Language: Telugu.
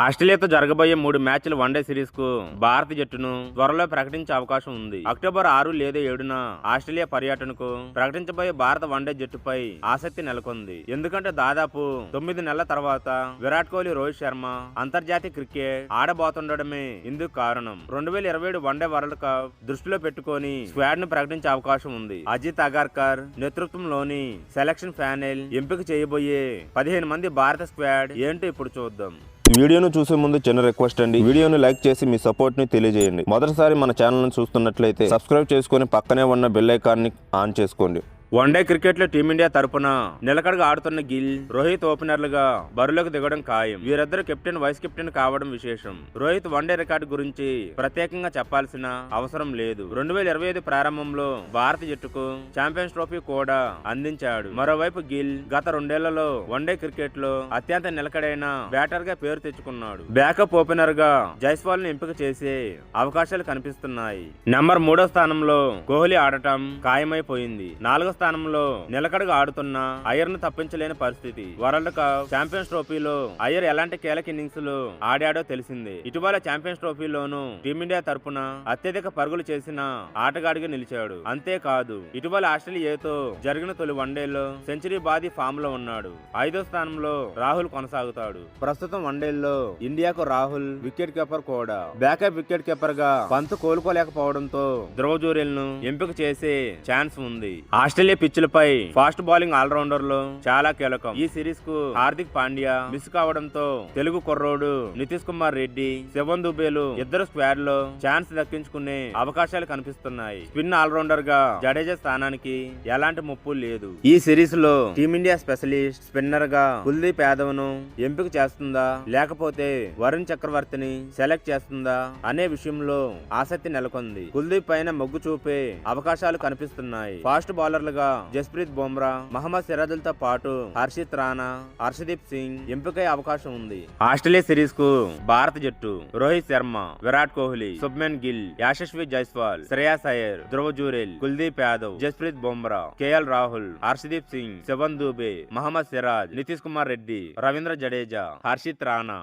ఆస్ట్రేలియాతో జరగబోయే మూడు మ్యాచ్ల వన్డే సిరీస్కు భారత జట్టును త్వరలో ప్రకటించే అవకాశం ఉంది. అక్టోబర్ ఆరు లేదా ఏడున ఆస్ట్రేలియా పర్యటనకు ప్రకటించబోయే భారత వన్డే జట్టుపై ఆసక్తి నెలకొంది. ఎందుకంటే దాదాపు తొమ్మిది నెలల తర్వాత విరాట్ కోహ్లీ రోహిత్ శర్మ అంతర్జాతీయ క్రికెట్ ఆడబోతుండడమే ఇందుకు కారణం. రెండు వేల ఇరవై ఏడు వన్డే వరల్డ్ కప్ దృష్టిలో పెట్టుకొని స్క్వాడ్ను ప్రకటించే అవకాశం ఉంది. అజిత్ అగార్కర్ నేతృత్వంలోని సెలక్షన్ ప్యానెల్ ఎంపిక చేయబోయే పదిహేను మంది భారత స్క్వాడ్ ఏంటో ఇప్పుడు చూద్దాం. వీడియోను చూసే ముందు చిన్న రిక్వెస్ట్ అండి. వీడియోను లైక్ చేసి మీ సపోర్ట్ని తెలియజేయండి. మొదటిసారి మన ఛానల్ చూస్తున్నట్లయితే సబ్స్క్రైబ్ చేసుకొని పక్కనే ఉన్న బెల్ ఐకాన్ని ఆన్ చేసుకోండి. వన్డే క్రికెట్లో టీమిండియా తరపున నిలకడగా ఆడుతున్న గిల్ రోహిత్ ఓపెనర్లుగా బరులకు దిగడం ఖాయం. వీరిద్దరు కెప్టెన్ వైస్ కెప్టెన్ కావడం విశేషం. రోహిత్ వన్డే రికార్డు గురించి ప్రత్యేకంగా చెప్పాల్సిన అవసరం లేదు. రెండు వేల ఇరవై ఐదు ప్రారంభంలో భారత జట్టుకు ఛాంపియన్స్ ట్రోఫీ కూడా అందించాడు. మరోవైపు గిల్ గత రెండేళ్ళలో వన్డే క్రికెట్లో అత్యంత నిలకడైన బ్యాటర్గా పేరు తెచ్చుకున్నాడు. బ్యాకప్ ఓపెనర్గా జైస్వాల్ను ఎంపిక చేసే అవకాశాలు కనిపిస్తున్నాయి. నెంబర్ మూడో స్థానంలో కోహ్లీ ఆడటం ఖాయమైపోయింది. నాలుగో స్థానంలో నిలకడగా ఆడుతున్న అయ్యర్ను తప్పించలేని పరిస్థితి. వరల్డ్ కప్ ఛాంపియన్స్ ట్రోఫీలో అయ్యర్ ఎలాంటి కీలక ఇన్నింగ్స్లో ఆడాడో తెలిసింది. ఇటీవల ఛాంపియన్స్ ట్రోఫీలోనూ టీమిండియా తరపున అత్యధిక పరుగులు చేసిన ఆటగాడిగా నిలిచాడు. అంతేకాదు ఇటీవల ఆస్ట్రేలియాతో జరిగిన తొలి వన్డేలో సెంచరీ బాది ఫామ్లో ఉన్నాడు. ఐదో స్థానంలో రాహుల్ కొనసాగుతాడు. ప్రస్తుతం వన్డేల్లో ఇండియాకు రాహుల్ వికెట్ కీపర్ కూడా. బ్యాకప్ వికెట్ కీపర్గా పంతు కోలుకోలేకపోవడంతో ధ్రువ జూరెల్ను ఎంపిక చేసే ఛాన్స్ ఉంది. ఆస్ట్రేలియా పిచ్చులపై ఫాస్ట్ బౌలింగ్ ఆల్రౌండర్లో చాలా కీలకం. ఈ సిరీస్కు హార్దిక్ పాండ్యా మిస్ కావడంతో తెలుగు కుర్రోడు నితీష్ కుమార్ రెడ్డి శివన్ దుబేలు ఇద్దరు స్క్వాడ్లో ఛాన్స్ దక్కించుకునే అవకాశాలు కనిపిస్తున్నాయి. స్పిన్ ఆల్రౌండర్గా జడేజా స్థానానికి ఎలాంటి ముప్పు లేదు. ఈ సిరీస్లో టీమిండియా స్పెషలిస్ట్ స్పిన్నర్గా కుల్దీప్ యాదవ్ను ఎంపిక చేస్తుందా లేకపోతే వరుణ్ చక్రవర్తిని సెలెక్ట్ చేస్తుందా అనే విషయంలో ఆసక్తి నెలకొంది. కుల్దీప్ పైన మొగ్గు చూపే అవకాశాలు కనిపిస్తున్నాయి. ఫాస్ట్ బౌలర్లుగా జస్ప్రీత్ బుమ్రా మహమ్మద్ సిరాజుల్తో పాటు హర్షిత్ రాణా హర్షదీప్ సింగ్ ఎంపికయ్యే అవకాశం ఉంది. ఆస్ట్రేలియా సిరీస్కు భారత జట్టు రోహిత్ శర్మ విరాట్ కోహ్లీ శుభ్మన్ గిల్ యాశస్వి జైస్వాల్ శ్రేయాస్ అయ్యర్ ధ్రువ జూరెల్ కుల్దీప్ యాదవ్ జస్ప్రీత్ బుమ్రా కేఎల్ రాహుల్ హర్షదీప్ సింగ్ శివన్ దూబే మహమ్మద్ సిరాజ్ నితీష్ కుమార్ రెడ్డి రవీంద్ర జడేజా హర్షిత్ రాణా.